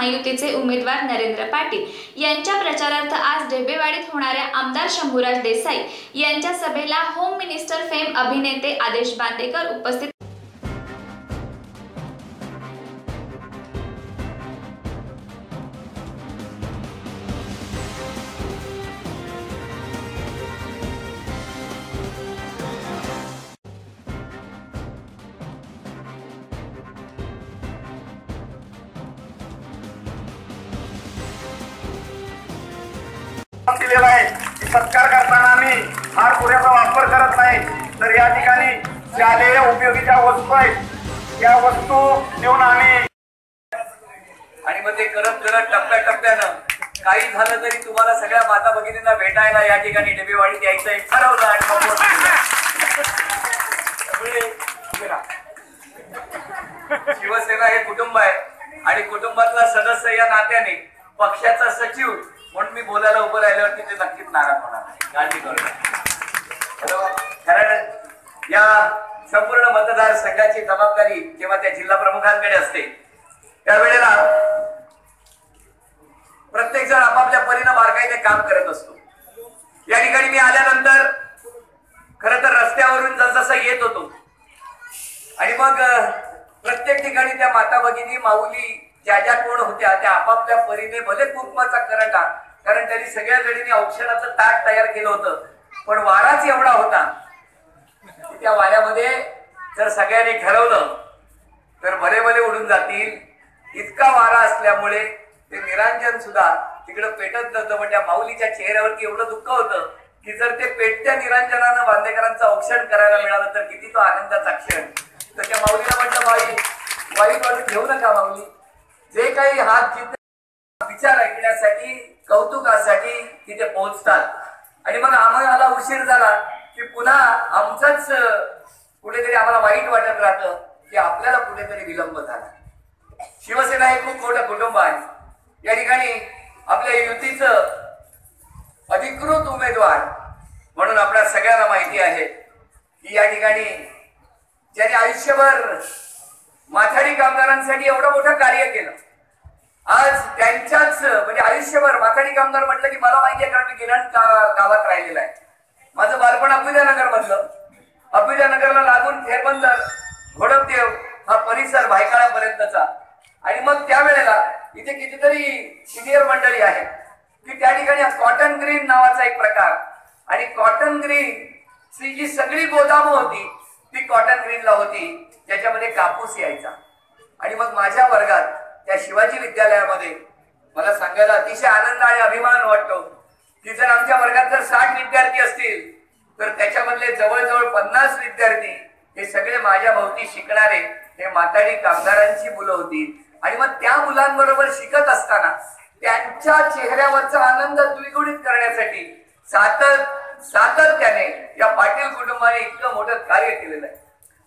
महायुतीचे उमेदवार नरेंद्र पाटील. यांच्या प्रचारार्थ आज ढेबेवाडीत होणाऱ्या आमदार शंभूराज देसाई यांच्या सभेला होम मिनिस्टर फेम अभिनेते आदेश बांदेकर उपस्थित दिलेला आहे. सत्कार करताना आम्ही हार पुऱ्याचा वापर करत नाही. तर या ठिकाणी शालेय उपयोगीच्या वस्तू आहेत या वस्तू देऊन आम्ही आणि मग ते करत करत टप्प्याटप्प्यानं काही झालं तरी तुम्हाला सगळ्या माता भगिनींना भेटायला या ठिकाणी डेबेवाडीत यायचं एक ठरवलं आणि म्हणजे शिवसेना हे कुटुंब आहे आणि कुटुंबातला सदस्य या नात्याने पक्षाचा सचिव म्हणून मी बोलायला उभं राहिल्यावरती ते नक्कीच नाराज होणार नाही. काळजी करू कारण या संपूर्ण मतदार संघाची जबाबदारी जेव्हा त्या जिल्हा प्रमुखांकडे असते त्यावेळेला प्रत्येक जण आपापल्या परीनं बारकाईने काम करत असतो. या ठिकाणी मी आल्यानंतर खर तर रस्त्यावरून जसजसं येत होतो. आणि मग प्रत्येक ठिकाणी त्या माता भगिनी माऊली ज्या ज्या कोण होत्या त्या आपापल्या परीने भले कुंकमाचा करंटा कारण त्यांनी सगळ्या जणींनी औषधाचं ताट तयार केलं होतं. पण वाराच एवढा होता. त्या वाऱ्यामध्ये जर सगळ्यांनी ठरवलं तर भले भले उडून जातील. इतका वारा असल्यामुळे ते निरांजन सुद्धा तिकडं पेटत नव्हतं पण त्या माऊलीच्या चेहऱ्यावरती एवढं दुःख होतं की जर ते पेटत्या निरांजनानं बांदेकरांचं औक्षण करायला मिळालं तर किती तो आनंदाचा क्षण. तर त्या माऊलीला म्हटलं बाई वाईट वाटून घेऊ नका माऊली. जे काही हात जिथे विचार ऐकण्यासाठी कौतुकासाठी तिथे पोहोचतात. आणि मग आम्हाला उशीर झाला की पुन्हा आमचंच कुठेतरी आम्हाला वाईट वाटत राहतं की आपल्याला कुठेतरी विलंब झाला. शिवसेना हे खूप मोठं कुटुंब आहे. या ठिकाणी आपल्या युतीचं अधिकृत उमेदवार म्हणून आपल्या सगळ्यांना माहिती आहे की या ठिकाणी ज्याने आयुष्यभर माथाडी कामगारांसाठी एवढं मोठं कार्य केलं. आज त्यांच्याच म्हणजे आयुष्यभर माथाडी कामगार म्हटलं की मला माहिती आहे कारण मी गिरण गावात राहिलेलं आहे. माझं बालपण अभ्युदयनगर मधलं. अभ्युदयनगरला लागून फेरबंदर घोडपदेव हा परिसर भायकाळापर्यंतचा आणि मग त्यावेळेला इथे कितीतरी सिनियर मंडळी आहेत की त्या ठिकाणी कॉटन ग्रीन नावाचा एक प्रकार. आणि कॉटन ग्रीन ची जी सगळी गोदामं होती ती कॉटन ग्रीनला होती ज्याच्यामध्ये कापूस यायचा. आणि मग माझ्या वर्गात त्या शिवाजी विद्यालयामध्ये मला सांगायला अतिशय आनंद आणि अभिमान वाटतो. की जर आमच्या वर्गात जर साठ विद्यार्थी असतील तर त्याच्यामधले जवळजवळ पन्नास विद्यार्थी हे सगळे माझ्या भोवती शिकणारे हे माताडी कामगारांची मुलं होती. आणि मग त्या मुलांबरोबर शिकत असताना त्यांच्या चेहऱ्यावरचा आनंद द्विगुणित करण्यासाठी सातत सातत्याने या पाटील कुटुंबाने इतकं मोठं कार्य केलेलं आहे.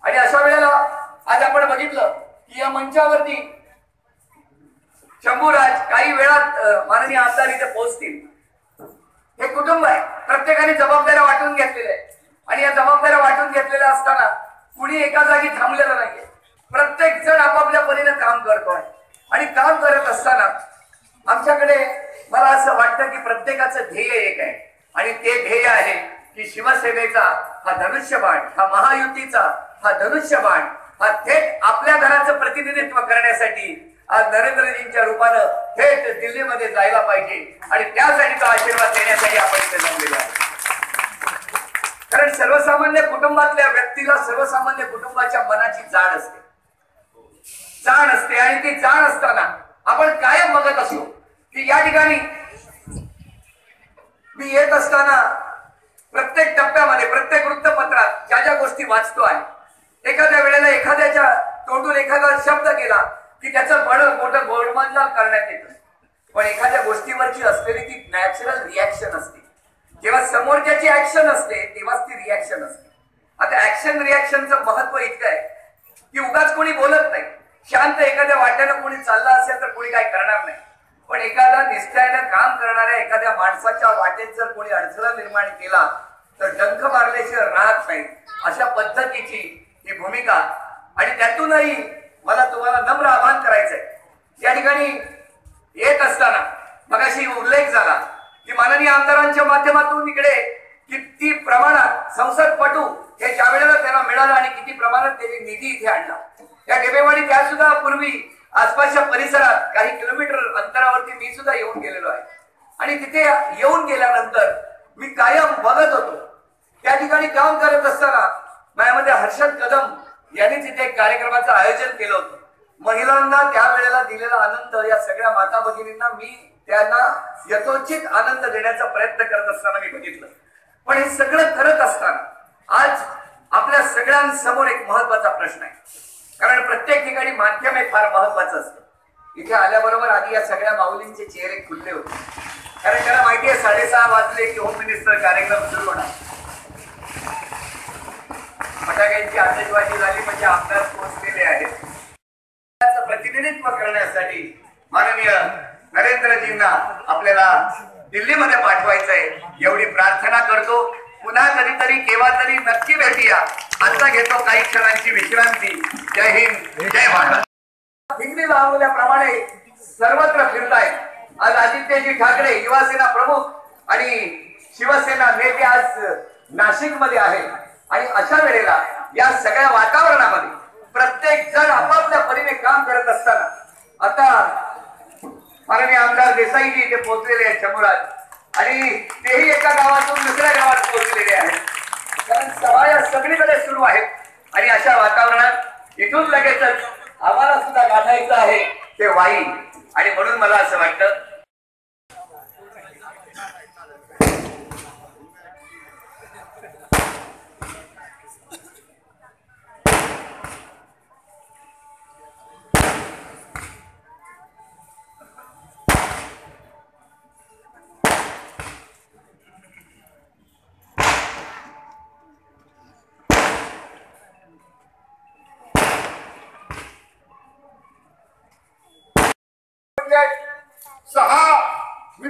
आणि अशा वेळेला आज आपण बघितलं की या मंचावरती शंभूराज काही वेळात माननीय आमदार इथे पोहोचतील. हे कुटुंब आहे. प्रत्येकाने जबाबदाऱ्या वाटून घेतलेल्या आहे आणि या जबाबदाऱ्या वाटून घेतलेल्या असताना कुणी एका जागी थांबलेलं नाहीये. प्रत्येक जण आपापल्या परीने काम करतोय. आणि काम करत असताना आमच्याकडे मला असं वाटतं की प्रत्येकाचं ध्येय एक आहे. आणि ते ध्येय आहे की शिवसेनेचा हा धनुष्यबाण हा महायुतीचा हा धनुष्यबाण हा थेट आपल्या घराचं प्रतिनिधित्व करण्यासाठी आज नरेंद्रजींच्या रूपानं थेट दिल्लीमध्ये जायला पाहिजे. आणि त्यासाठी तो आशीर्वाद देण्यासाठी आपण इथे जमलेलो आहे कारण सर्वसामान्य कुटुंबातल्या व्यक्तीला सर्वसामान्य कुटुंबाच्या मनाची जाण असते. जाण असते आणि ती जाण असताना आपण कायम बघत असतो की या ठिकाणी मी येत असताना प्रत्येक टप्प्यामध्ये प्रत्येक वृत्तपत्रात ज्या ज्या गोष्टी वाचतो आहे एखाद्या वेळेला एखाद्याच्या तोंडून एखादा शब्द गेला की त्याचं बळ मोठं गोडमंजल करण्यात येतं. पण एखाद्या गोष्टीवरची असलेली ती नॅचरल रिॲक्शन असते. जेव्हा समोरच्याची ऍक्शन असते तेव्हाच ती रिॲक्शन असते. आता ऍक्शन रिॲक्शनचं महत्त्व इतकं आहे की उगाच कोणी बोलत नाही. शांत एखाद्या वाट्यानं कोणी चालला असेल तर कोणी काय करणार नाही. पण एखादा निष्ठायनं काम करणाऱ्या एखाद्या माणसाच्या वाटेत जर कोणी अडथळा निर्माण केला तर डंख मारल्याशिवाय राहत नाही अशा पद्धतीची ही भूमिका. आणि त्यातूनही मला तुम्हाला नम्र आवाहन करायचंय. या ठिकाणी येत असताना मगाशी उल्लेख झाला की माननीय आमदारांच्या माध्यमातून इकडे किती प्रमाणात संसदपटू हे ज्या वेळेला त्यांना मिळालं आणि किती प्रमाणात त्यांनी निधी इथे आणला. या डेबेवाडी त्या सुद्धा पूर्वी आसपासच्या परिसरात काही किलोमीटर अंतरावरती मी सुद्धा येऊन गेलेलो आहे. आणि तिथे येऊन गेल्यानंतर मी कायम बघत होतो. त्या ठिकाणी काम करत असताना माझ्यामध्ये हर्षद कदम यांनी तिथे एक कार्यक्रमाचं आयोजन केलं होतं. महिलांना त्या वेळेला दिलेला आनंद या सगळ्या माता भगिनींना मी त्यांना यथोचित आनंद देण्याचा प्रयत्न करत असताना मी बघितलं. पण हे सगळं करत असताना आज आपल्या सगळ्यांसमोर एक महत्त्वाचा प्रश्न आहे. कारण प्रत्येक ठिकाणी माध्यम हे फार महत्वाचं असतं. इथे आल्याबरोबर आधी या सगळ्या माऊलींचे चेहरे खुलले होते. कारण त्याला माहिती आहे साडेसहा वाजले की होम मिनिस्टर कार्यक्रम सुरू होणार. फटाक्यांची आतषबाजी झाली म्हणजे आमदार पोहोचलेले आहेत. प्रतिनिधित्व करण्यासाठी माननीय नरेंद्रजींना आपल्याला दिल्लीमध्ये पाठवायचंय. एवढी प्रार्थना करतो. पुन्हा कधीतरी केव्हा तरी नक्की भेटूया. आता घेतो काही क्षणांची विश्रांती. जय हिंद जय भारत. हिंदी लावल्याप्रमाणे सर्वत्र फिरताय. आज आदित्यजी ठाकरे युवासेना प्रमुख आणि शिवसेना नेते आज नाशिकमध्ये आहे आणि अशा वेळेला या सगळ्या वातावरणामध्ये प्रत्येक जण आपापल्या परीने काम करत असताना आता माननीय आमदार देसाईजी इथे पोहोचलेले आहेत शंभूराज आणि तेही एका गावातून दुसऱ्या गावात पोहोचलेले आहेत. कारण सभाया सगळीकडे सुरू आहेत आणि अशा वातावरणात इथून लगेचच आम्हाला सुद्धा गाठायचं आहे ते वाई आणि म्हणून मला असं वाटतं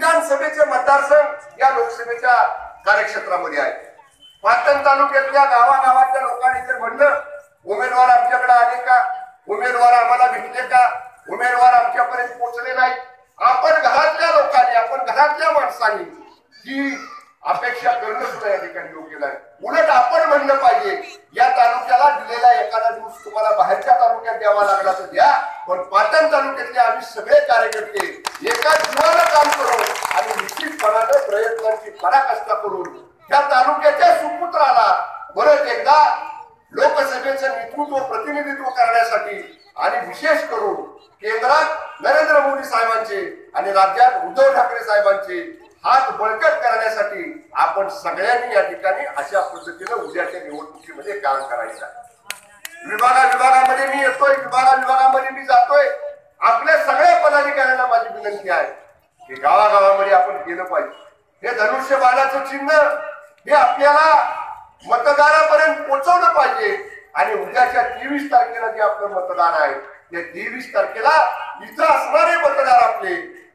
विधानसभेचे मतदारसंघ या लोकसभेच्या कार्यक्षेत्रामध्ये आहेत. पाटण तालुक्यातल्या गावागावातल्या लोकांनी जर म्हणलं उमेदवार आमच्याकडे आले का? उमेदवार आम्हाला भेटले का? उमेदवार आमच्यापर्यंत पोहोचले नाही आपण घरातल्या लोकांनी आपण घरातल्या माणसांनी ही अपेक्षा करणं सुद्धा या ठिकाणी योग्य नाही. उलट आपण म्हणलं पाहिजे या तालुक्याला दिलेला एखादा दिवस तुम्हाला बाहेरच्या तालुक्यात द्यावा लागला तर द्या पण पाटण तालुक्यातले आम्ही सगळे कार्यकर्ते एका जीवाला काम करून आणि निश्चितपणानं प्रयत्नांची पराकाष्ठा करून त्या तालुक्याच्या सुपुत्राला परत एकदा लोकसभेचं नेतृत्व प्रतिनिधित्व करण्यासाठी आणि विशेष करून केंद्रात नरेंद्र मोदी साहेबांचे आणि राज्यात उद्धव ठाकरे साहेबांचे हात बळकट करण्यासाठी आपण सगळ्यांनी या ठिकाणी अशा पद्धतीनं उद्याच्या निवडणुकीमध्ये काम करायचं विभागा विभागामध्ये मी येतोय विभागा विभागामध्ये मी जातोय. आपल्या सगळ्या पदाधिकाऱ्यांना माझी विनंती आहे की गावागावामध्ये आपण गेलं पाहिजे. हे धनुष्यबाणाचं चिन्ह हे आपल्याला मतदारापर्यंत पोहोचवलं पाहिजे. आणि उद्याच्या तेवीस तारखेला जे आपलं मतदान आहे ते तेवीस तारखेला इथं असणारे मतदार आपले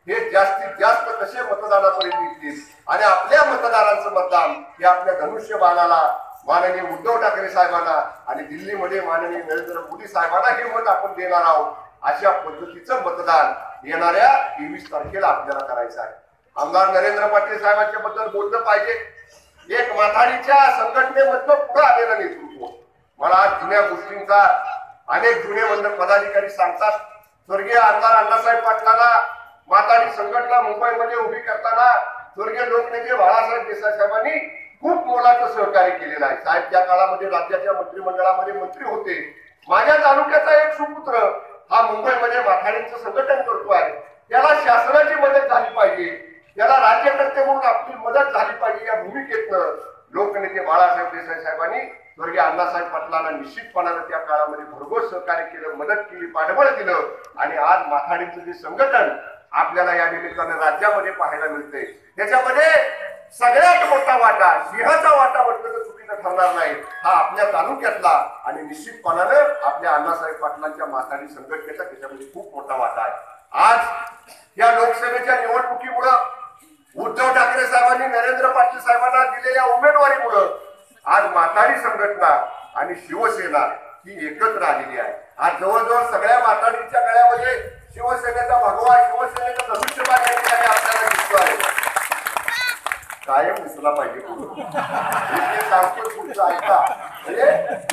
हे जास्तीत जास्त कसे मतदानापर्यंत येतील? आणि आपल्या मतदारांचं मतदान हे आपल्या धनुष्यबाणाला माननीय उद्धव ठाकरे साहेबांना आणि दिल्लीमध्ये माननीय नरेंद्र मोदी साहेबांना हे मत आपण देणार आहोत. अशा पद्धतीचं मतदान येणाऱ्या तेवीस तारखेला आपल्याला करायचं आहे. आमदार नरेंद्र पाटील साहेबांच्या बद्दल बोललं पाहिजे. एक माथाडीच्या संघटनेमधनं पुढे आलेलं नेतृत्व. मला आज जुन्या गोष्टींचा अनेक जुने मंद पदाधिकारी सांगतात. स्वर्गीय आमदार अण्णासाहेब पाटलाला माथाडी संघटना मुंबईमध्ये उभी करताना स्वर्गीय लोकनेते बाळासाहेब देसाई साहेबांनी खूप मोलाचं सहकार्य केलेलं आहे. साहेब त्या काळामध्ये राज्याच्या मंत्रिमंडळामध्ये मंत्री होते. माझ्या तालुक्याचा एक सुपुत्र हा मुंबईमध्ये माथाडींचं संघटन करतो आहे. त्याला शासनाची मदत झाली याला राज्यकर्ते म्हणून आपली मदत झाली पाहिजे या भूमिकेतनं लोकनेते बाळासाहेब देसाई साहेबांनी. स्वर्गीय अण्णासाहेब पाटलांना निश्चितपणानं त्या काळामध्ये भरघोस सहकार्य केलं मदत केली पाठबळ दिलं. आणि आज माथाडीचं जे संघटन आपल्याला या निमित्तानं राज्यामध्ये पाहायला मिळते त्याच्यामध्ये सगळ्यात मोठा वाटा सिंहाचा वाटा म्हटलं तर चुकीचं ठरणार नाही. हा आपल्या तालुक्यातला आणि निश्चितपणानं आपल्या अण्णासाहेब पाटलांच्या माथाडी संघटनेचा त्याच्यामध्ये खूप मोठा वाटा आहे. आज या लोकसभेच्या निवडणुकीमुळं उद्धव ठाकरे साहेबांनी नरेंद्र पाटील साहेबांना दिलेल्या उमेदवारीमुळं आज माथाडी संघटना आणि शिवसेना ही एकत्र आलेली आहे. आज जवळजवळ सगळ्या माथाडीच्या गळ्यामध्ये शिवसेनेचा भगवा शिवसेनेचा धनुष्यबाण या ठिकाणी आपल्याला दिसतो आहे. कायम दिसला पाहिजे. सांगतो तुमचं ऐका. म्हणजे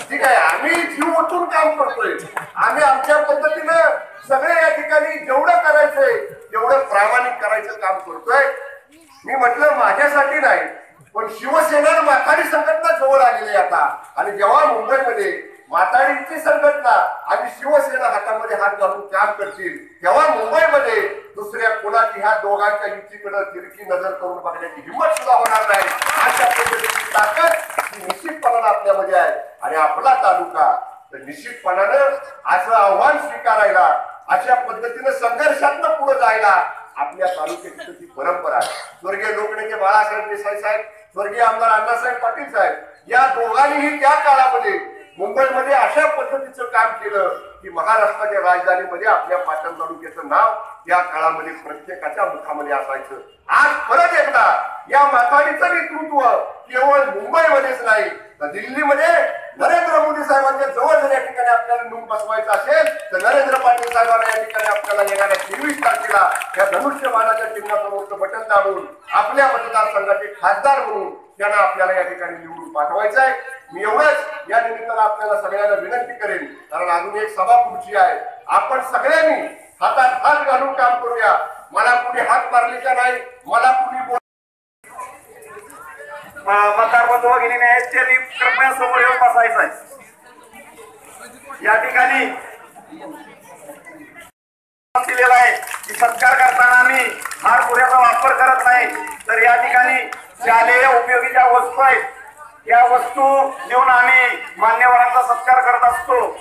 ठीक आहे आम्ही जीव ओतून काम करतोय. आम्ही आमच्या पद्धतीनं सगळे या ठिकाणी जेवढं करायचंय तेवढं प्रामाणिक करायचं काम करतोय. मी म्हटलं माझ्यासाठी नाही पण शिवसेना माथाडी संघटना जवळ आलेली आहे आता. आणि जेव्हा मुंबईमध्ये माथाडीची संघटना आणि शिवसेना हातामध्ये हात घालून काम करतील तेव्हा मुंबईमध्ये दुसऱ्या कोणाची ह्या दोघांच्या युतीकडे तिरकी नजर करून बघण्याची हिंमत सुद्धा होणार नाही. अशा पद्धतीची ताकद ही निश्चितपणानं आपल्यामध्ये आहे. आणि आपला तालुका तर निश्चितपणानं असं आव्हान स्वीकारायला अशा पद्धतीनं संघर्षातनं पुढे जायला आपल्या तालुक्याची ती परंपरा आहे. स्वर्गीय लोकनेते बाळासाहेब देसाई साहेब स्वर्गीय आमदार अण्णासाहेब पाटील साहेब या दोघांनीही त्या काळामध्ये मुंबईमध्ये अशा पद्धतीचं काम केलं की महाराष्ट्राच्या राजधानीमध्ये आपल्या पाटण तालुक्याचं नाव या काळामध्ये प्रत्येकाच्या मुखामध्ये असायचं. आज परत एकदा या माथाडीचं नेतृत्व केवळ मुंबईमध्येच नाही तर दिल्लीमध्ये नरेंद्र मोदी साहेबांच्या जवळ जर या ठिकाणी आपल्याला नेऊन बसवायचं असेल तर नरेंद्र पाटील साहेबांना या ठिकाणी आपल्याला येणाऱ्या तेवीस तारखेला या धनुष्यबाणाच्या चिन्हासमोरचं बटन दाबून आपल्या मतदारसंघाचे खासदार म्हणून त्यांना आपल्याला या ठिकाणी निवडून पाठवायचं आहे. मी एवढंच या निमित्तानं आपल्याला सगळ्यांना विनंती करेन कारण अजून एक सभा पुढची आहे. आपण सगळ्यांनी हातात हात घालून काम करूया. मला कुणी हात मारले नाही? मला कुणी मतदार बंधू भगिनीने आहेत त्यांनी कृपया समोर येऊन बसायचं आहे या ठिकाणी दिलेला आहे की सत्कार करताना आम्ही हार पुऱ्याचा वापर करत नाही तर या ठिकाणी शालेय उपयोगी ज्या वस्तू आहेत या वस्तू देऊन आम्ही मान्यवरांचा सत्कार करत असतो.